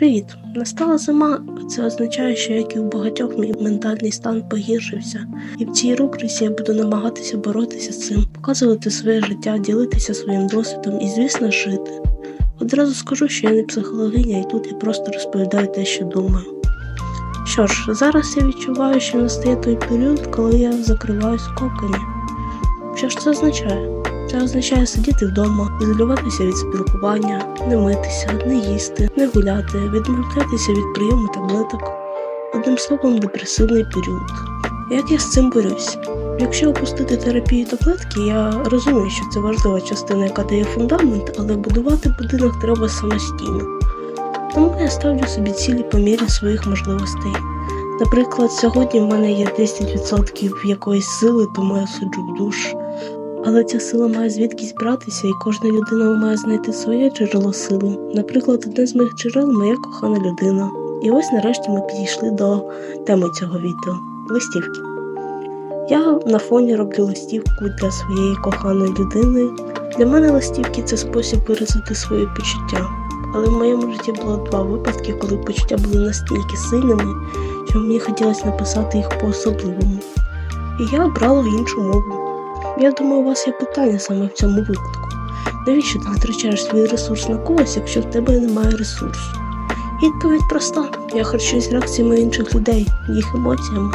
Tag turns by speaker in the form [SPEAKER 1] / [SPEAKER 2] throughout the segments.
[SPEAKER 1] Привіт! Настала зима, а це означає, що як і у багатьох мій ментальний стан погіршився. І в цій рубриці я буду намагатися боротися з цим, показувати своє життя, ділитися своїм досвідом і, звісно, жити. Одразу скажу, що я не психологиня, і тут я просто розповідаю те, що думаю. Що ж, зараз я відчуваю, що настає той період, коли я закриваюсь в. Що ж це означає? Це означає сидіти вдома, ізолюватися від спілкування, не митися, не їсти, не гуляти, відмовлятися від прийому таблеток. Одним словом, депресивний період. Як я з цим борюсь? Якщо опустити терапію таблетки, я розумію, що це важлива частина, яка дає фундамент, але будувати будинок треба самостійно. Тому я ставлю собі цілі по мірі своїх можливостей. Наприклад, сьогодні в мене є 10% якоїсь сили, тому я суджу в душ. Але ця сила має звідкись братися, і кожна людина має знайти своє джерело сили. Наприклад, одне з моїх джерел моя кохана людина. І ось нарешті ми підійшли до теми цього відео листівки. Я на фоні роблю листівку для своєї коханої людини. Для мене листівки це спосіб виразити свої почуття. Але в моєму житті було два випадки, коли почуття були настільки сильними, що мені хотілося написати їх по-особливому. І я обрала іншу мову. Я думаю, у вас є питання саме в цьому випадку. Навіщо ти витрачаєш свій ресурс на когось, якщо в тебе немає ресурсу? Відповідь проста: я харчуюсь реакціями інших людей, їх емоціями.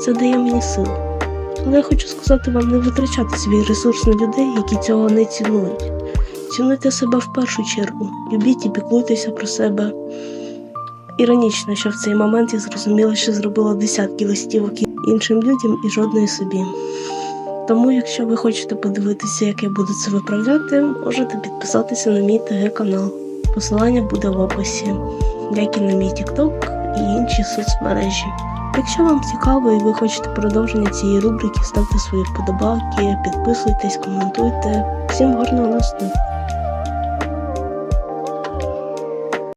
[SPEAKER 1] Це дає мені силу. Але я хочу сказати вам не витрачати свій ресурс на людей, які цього не цінують. Цінуйте себе в першу чергу, любіть і піклуйтеся про себе. Іронічно, що в цей момент я зрозуміла, що зробила десятки листівок іншим людям і жодної собі. Тому, якщо ви хочете подивитися, як я буду це виправляти, можете підписатися на мій ТГ канал. Посилання буде в описі, як і на мій TikTok і інші соцмережі. Якщо вам цікаво і ви хочете продовження цієї рубрики, ставте свої вподобайки, підписуйтесь, коментуйте. Всім гарного настрою!